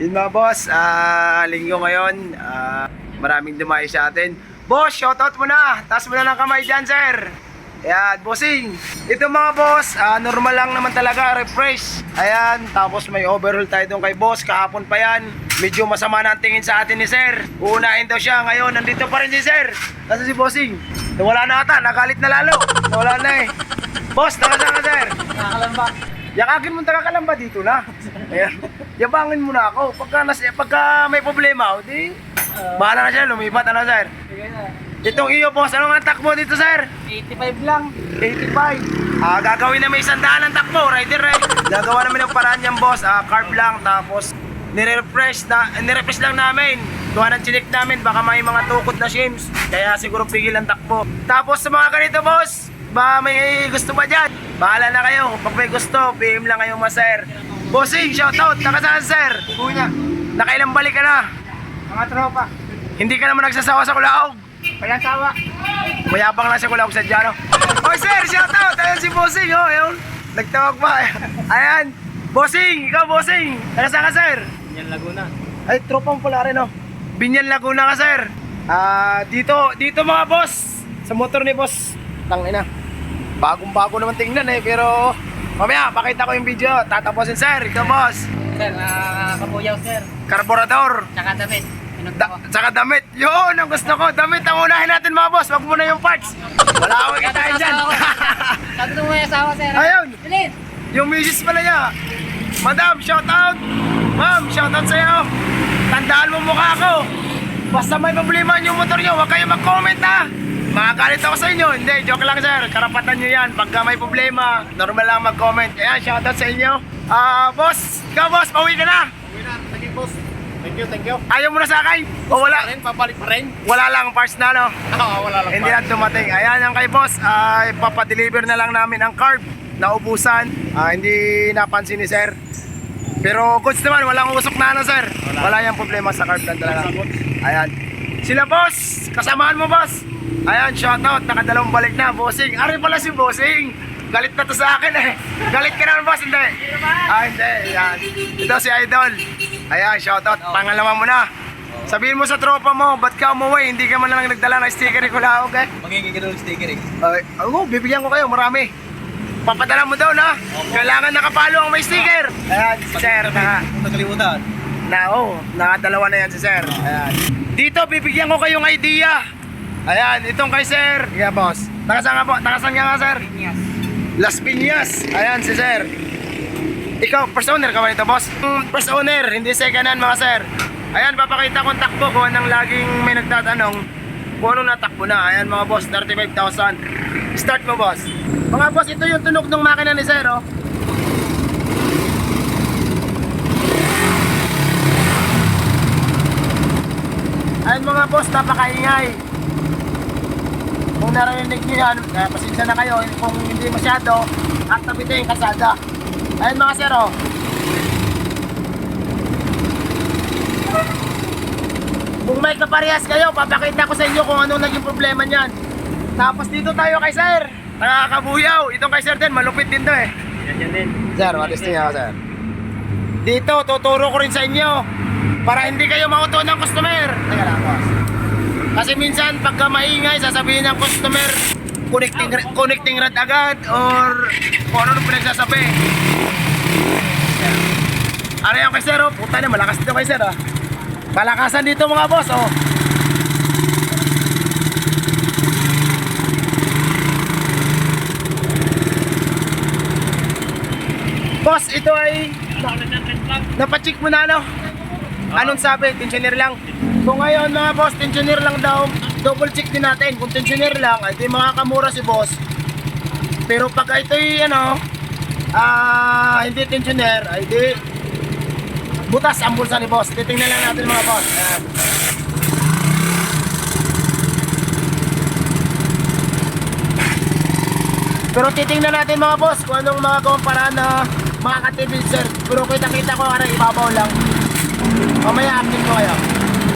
Yun mga boss, ah, linggo ngayon, ah, maraming dumayo sa atin. Boss, shoutout mo na! Taas mo na ng kamay dyan, sir! Ayan, bossing! Ito mga boss, ah, normal lang naman talaga, refresh. Ayan, tapos may overhaul tayo doon kay boss, kahapon pa yan. Medyo masama na ang tingin sa atin ni sir. Uunahin daw siya, ngayon nandito pa rin si sir. Nasa si bossing? Nawala na ata, nagalit na lalo. Nawala na eh. Boss, nakasama ka sir? Nakakalamba. Yakagin mo taga-kalamba dito na. Ayan. Yabangin mo na ako. Pagka, nas, pagka may problema, o di, bahala na siya, lumipat ano sir. Sige na. Itong iyo boss, ano nga takbo dito sir? 85 lang. 85. Ah, gagawin na may isandaan ng takbo, rider right? Gagawa namin ng paraan yan boss, ah, carb lang, tapos nire-refresh na, nire-refresh lang namin. Tuwa ng chinik namin, baka may mga tukod na shims. Kaya siguro pigil ang takbo. Tapos sa mga ganito boss, ba may gusto ba dyan? Bahala na kayo. Pag may gusto, PM lang kayo ma sir. Bossing, shoutout. Nakasaan sir? Kuya. Nakailang balik ka na? Mga tropa. Hindi ka naman nagsasawa sa kulaog. Walang sawa. Mayabang lang sa kulaog sa Diano. Oy sir, shoutout. Ayan si Bossing. Oh, ayun. Nagtawag pa. Ayan. Bossing, ikaw Bossing. Nakasaan ka sir? Yan Laguna. Ay, tropa mo pala rin, oh. Binyan Laguna ka, sir. Ah, dito, dito mga boss. Sa motor ni boss. Tangina. Bagong-bago naman tingnan eh, pero mamaya, pakita ko yung video. Tatapusin, sir. Ikaw, boss. Sir, nakakabuyaw sir. Karburador. Tsaka damit. Da ko. saka damit. Yun, ang gusto ko. Damit ang unahin natin, mga boss. Wag muna yung parts. Wala akong kitain dyan. Sabi ko may asawa sir. Ayun. Bilis. Yung misis pala niya. Madam, shout out. Ma'am, shout out sa'yo. Tandaan mo mukha ko. Basta may problema yung motor nyo, huwag kayo mag-comment ha. Makakalit ako sa inyo. Hindi, joke lang sir. Karapatan nyo yan. Pagka may problema, normal lang mag-comment. Kaya shout out sa inyo. Ah, boss. Ikaw boss, pauwi ka na. Uwi na, thank you boss. Thank you, thank you. Ayaw mo na sa akin. O wala. Rin, papalik pa rin. Wala lang parts na no. Oo, wala lang Hindi lang dumating. Ayan ang kay boss. Ay papadeliver na lang namin ang carb. Naubusan. Ah, hindi napansin ni sir. Pero goods naman, walang usok na ano sir. Wala, yung problema sa carb lang talaga. Ayan. Sila boss, kasamaan mo boss. Ayan, shoutout, nakadalawang balik na, bossing. Ari pala si bossing. Galit na to sa akin eh. Galit ka naman boss, hindi. Ah, hindi. Ayan. Ito si Idol. Ayan, shoutout. Pangalawa mo na. Sabihin mo sa tropa mo, ba't ka umuwi? Hindi ka man lang nagdala ng sticker ni Kulaog eh. Magiging ka ng sticker eh. Ay, oo, bibigyan ko kayo, marami. Papadala mo daw na. Kailangan nakapalo ang may sticker. Ayan, si sir, Kung nakalimutan. na, oh, nakadalawa na yan si sir. Ayan. Dito, bibigyan ko kayong idea. Ayan, itong kay sir. Yeah, boss. Takasan nga po, takasan nga nga, sir. Yes. Las Piñas. Ayan, si sir. Ikaw, first owner ka ba nito, boss? Mm, First owner, hindi second hand, mga sir. Ayan, papakita kong takbo ko nang laging may nagtatanong kung anong natakbo na. Ayan, mga boss, 35,000. Start mo, boss. Mga boss, ito yung tunog ng makina ni sir, oh. Ayan mga boss, napakaingay. Kung narinig niyo yan, eh, pasensya na kayo kung hindi masyado, at tabi yung kasada. Ayun mga sir, oh. Kung may kaparehas kayo, papakita ko sa inyo kung anong naging problema niyan. Tapos dito tayo kay sir. Nakakabuyaw. Itong kay sir din, malupit din to eh. Yan, yan din. Sir, walis niya sir. Dito, tuturo ko rin sa inyo. Para hindi kayo mauto ng customer. Teka lang, boss. Kasi minsan, pagka maingay, sasabihin ng customer, connecting, connecting rod agad or kung ano nung pinagsasabi. Ano yung kay sir, oh? Puta na, malakas dito kay sir, ah. Palakasan dito mga boss, oh. Boss, ito ay Napacheck mo na ano? Anong sabi? Tensioner lang. So ngayon mga boss, tensioner lang daw. Double check din natin. Kung tensioner lang, ay di makakamura si boss. Pero pag ito ay ano, ah hindi tensioner, ay di butas ang bulsa ni boss. Titingnan lang natin mga boss. Ayan. Pero titingnan natin mga boss kung anong mga paraan na makakatipid sir. Pero kita-kita ko ara ibabaw lang. Mamaya update ko kayo.